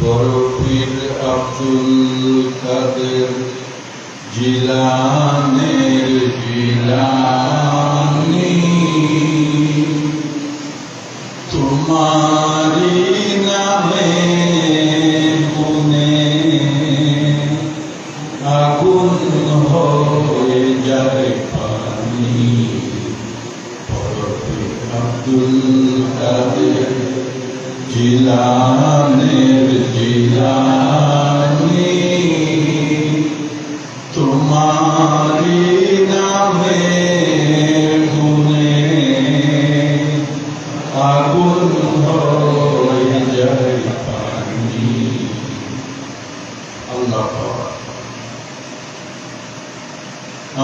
বরফির আব্দুল কাদের জিলানের জিলানি তোমারি নামে গুনে আগুন হয়ে যায় পানি। আব্দুল কাদের জিলানের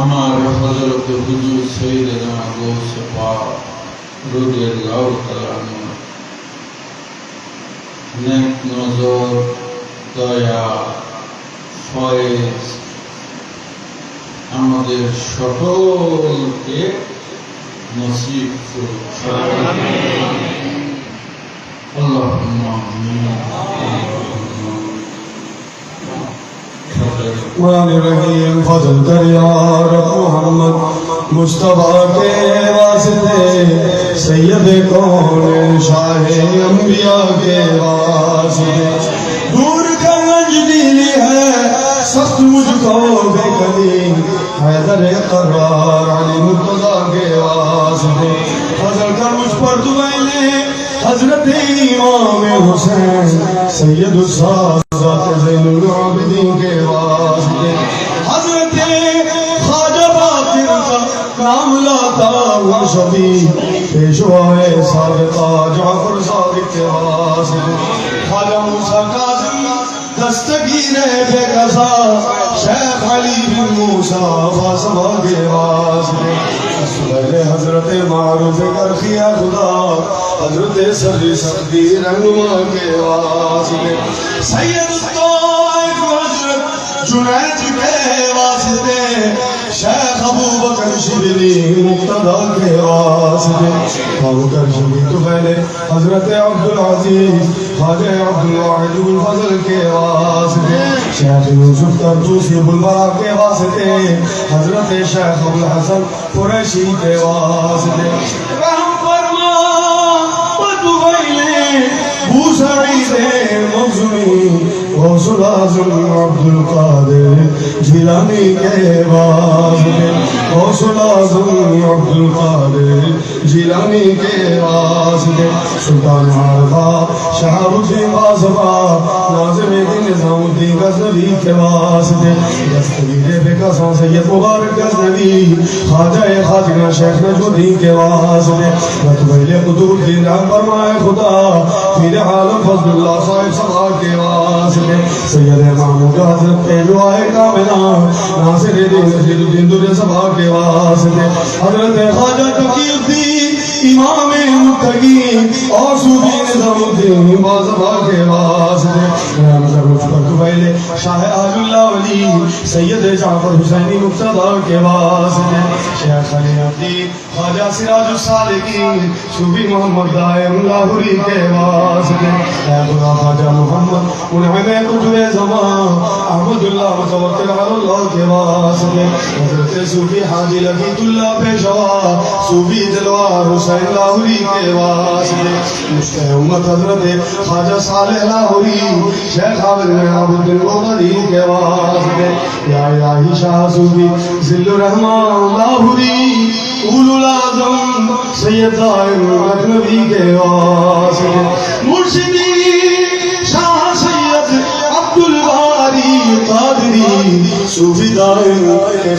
আমার হজরত হুজুর সৈয়দনা নজর দয়া ফয়েজ আমাদের সকলকে নসিব করুন اللهم آمين قرآن رحیم فضل کر رب محمد مصطفیٰ کے واسطے سید کون شاہ انبیاء کے واسطے۔ دور کا نجدیلی ہے، سخت مجھ کو بے قدیم، حیدر قرار حضرت امام حسین، سید ساسات زین العابدین کے واسطے حضرت خاجہ باطر کا نام لاتا ہوا شبی پیشو آئے صادقہ جعفر صادق کے واسطے خاجہ موسیٰ قاسم دستگیرے بے قصا شیخ علی بن موسیٰ فاسمہ کے واسطے دے سبی سبھی رنگما کے واسطے سید تو ایک حضرت جنیت کے واسطے شیخ ابو بکر شبیلی مقتدہ کے واسطے ابو بکر شبیلی تو پہلے حضرت عبدالعزیز خواجہ عبدالواحد الفضل کے واسطے شیخ یوسف ترجوسی بلبرا کے واسطے حضرت شیخ ابوالحسن قریشی کے واسطے رحمت হইলে বুঝাইলে মজুরি গৌসুল আজম আব্দুল কাদের জিলানি কে বাজবে। গৌসুল আজম আব্দুল কাদের জিলানি কে বাজবে। সুলতান মারফা শাহরুখি বাজবা, নাজমে দিন জাউদি গজলি কে বাজবে। দস্তগীর صدقہ سان سید مبارک از نبی خاجہ خاجنہ شیخ نجودین کے واسنے رتبیل قدور کی رحم فرمائے خدا فیر عالم فضل اللہ صاحب صلاح کے واسنے سید امام کا حضرت پہلو آئے کامنا ناصر دیر دیر سبا کے واسنے حضرت خاجہ تقیل دی امام متقی اور صوفی نظام الدین با سبا کے واسنے رحم ضرور فکر کو پہلے شاہ آجو वली सैयद जाफर हुसैनी मुक्तदा के वास्ते शेख अली अब्दी ख्वाजा सिराज सालिकीन सूफी मोहम्मद दायम लाहौरी के वास्ते ऐ खुदा ख्वाजा मोहम्मद उन्हें कुतुबे ज़मान अहमदुल्लाह मुतवक्किल अल्लाह के वास्ते हजरत सूफी हाजी लकीतुल्लाह पेशवा सूफी दिलवार हुसैन लाहौरी के वास्ते मुश्ते उम्मत हजरत ख्वाजा सालेह लाहौरी शेख आबिद अब्दुल गोदरी के वास्ते হাসবে ইয়া ইলাহি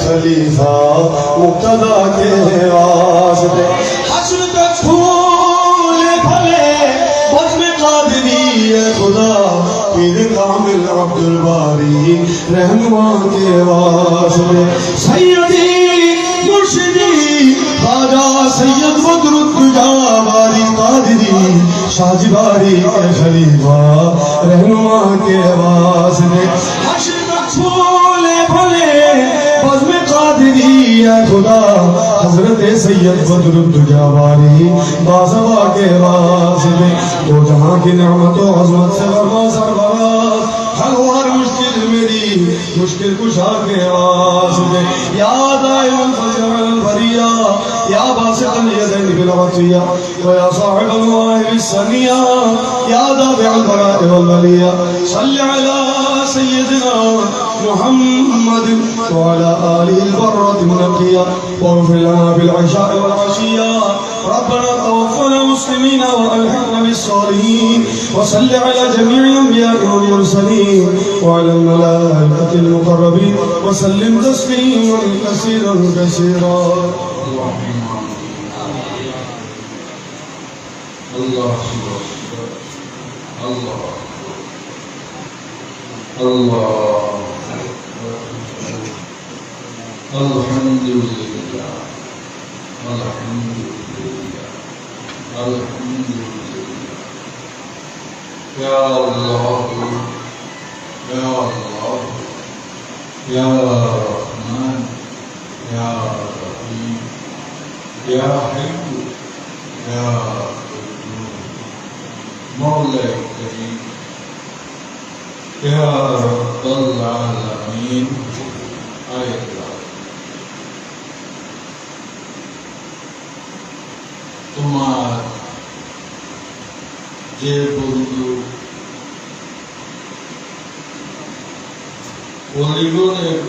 খলিফা মুক্তাদা رہنما کے واسطے سیدی مرشدی، خواجہ سید مدرد کجا باری قادری، شاہ باری اے خلیفہ رہنما کے واسطے خدا، حضرت سید بدرد دجا باری بازوا کے واسطے دو جہاں کی نعمت و عظمت سے غرما سرورا میری مشکل کشا کے واسطے یا دائم الفجر الفریہ، یا باسق الیدین بالعطیہ و یا صاحب المواہب السنیہ یا دافع البرائے والبلیہ صلی علیہ سیدنا محمد وعلى آله البرة منقية واغفر لنا بالعشاء والعشية ربنا توفنا مسلمين والحقنا بالصالحين وصل على جميع الانبياء والمرسلين وعلى الملائكه المقربين وسلم تسليما كثيرا كثيرا الله الله الله الحمد لله الحمد لله الحمد يا الله يا الله يا رحمن يا رحيم يا حي يا قدوس مولاي الكريم يا رب العالمين. آية ثم যে বন্ধু। অলিগণের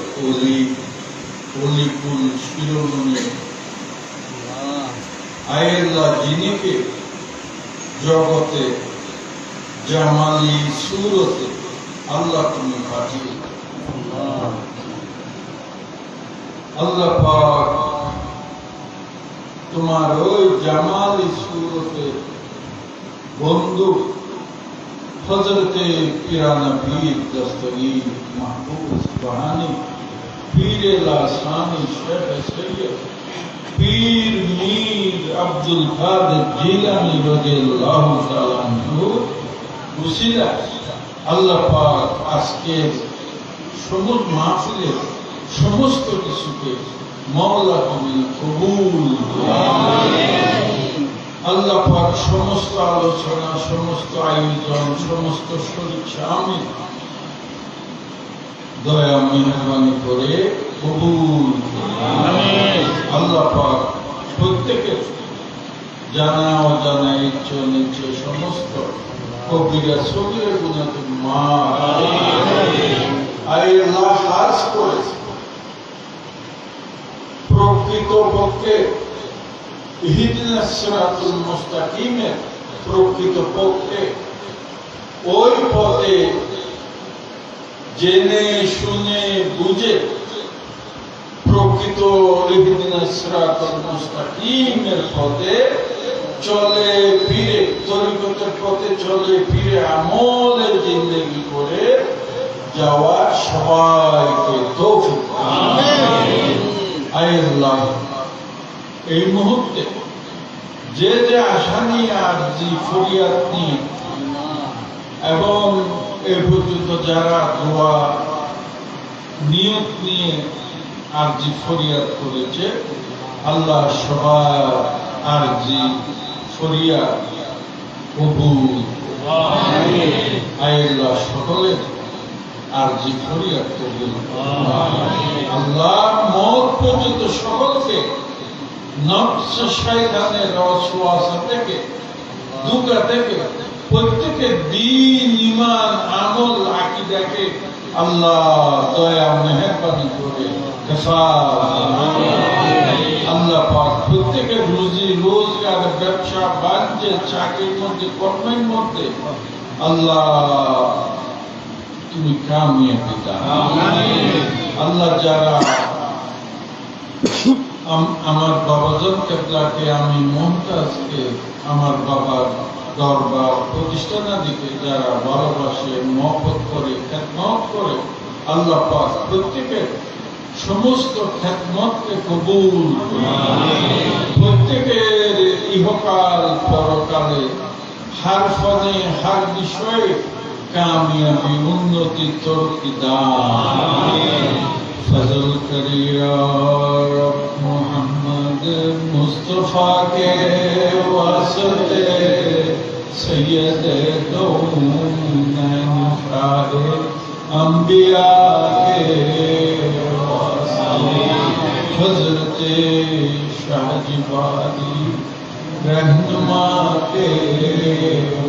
জগতে জামালি সুরতে আল্লাহ তুমি পাঠিয়ে আল্লাহ পাক তোমার ওই জামালি সুরতে বন্ধু হজরতে পিরানা পীর দস্তগীর মাহবুব বাহানি পীরে লাসানি শেখ সৈয়দ পীর মীর আব্দুল কাদের জিলানি রাদিয়াল্লাহু তাআলা আনহু উসিলা। আল্লাহ পাক আজকে সমুদ্র মাহফিলের সমস্ত কিছুকে মওলা কবুল। আল্লাহ সমস্ত আলোচনা, সমস্ত আয়োজন, সমস্ত আমি দয়া, মেহরবানি করে কবুল আল্লাহ জানা অজানা সমস্ত কবিরা মা করেছে। প্রকৃত পক্ষে ইহদিনাস সিরাতুল মুস্তাকিমের প্রকৃত পক্ষে। ওই পথে জেনে শুনে বুঝে প্রকৃত মুস্তাকিমের পথে চলে ফিরে তরিকতের পথে চলে ফিরে আমলের জিন্দগি করে যাওয়া সবাইকে তৌফিক আল্লাহ এই মুহূর্তে যে যে আশা নিয়ে আরজি ফরিয়াদ নিয়ে এবং এ পর্যন্ত যারা দোয়া নিয়ত নিয়ে আরজি ফরিয়াদ করেছে আল্লাহ সবার আরজি ফরিয়াদ কবুল আল্লাহ সকলের আরজি ফরিয়াদ কবুল আল্লাহ মত পর্যন্ত সকলকে নফস শয়তানের রসওয়াসা থেকে দুকা থেকে প্রত্যেকের দিন ইমান আমল আকীদাকে আল্লাহ দয়া মেহেরবানি করে। আল্লাহ পাক প্রত্যেকের রুজি রোজগার ব্যবসা বাণিজ্য চাকরির মধ্যে কর্মের মধ্যে আল্লাহ তুমি কামিয়াবি দাও আল্লাহ যারা আমার বাবাজন কেবলাকে আমি মমতাজকে আমার বাবার দরবার প্রতিষ্ঠানাদিকে যারা ভালোবাসে, মহব্বত করে খ্যাতমত করে, আল্লাহ পাক প্রত্যেকের সমস্ত খ্যাতমতকে কবুল প্রত্যেকের ইহকাল পরকালে হার ফলে, হার বিষয়ে কামিয়াবি উন্নতি তরকি দান। فضل کریا رب محمد مصطفیٰ کے واسطے، سید دون افراد انبیاء کے حضرت شاہ جی جبادی رہنما کے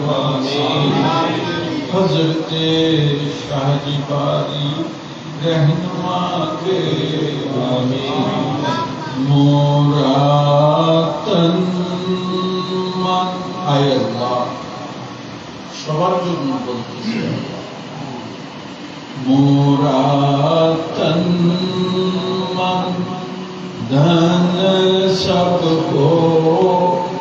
واسطے، حضرت شاہ جی جبادی के वासी মোরাতন মান আয় আল্লাহ সবার জন্য বলতেছি মোরাতন মান ধন সবকো फूंक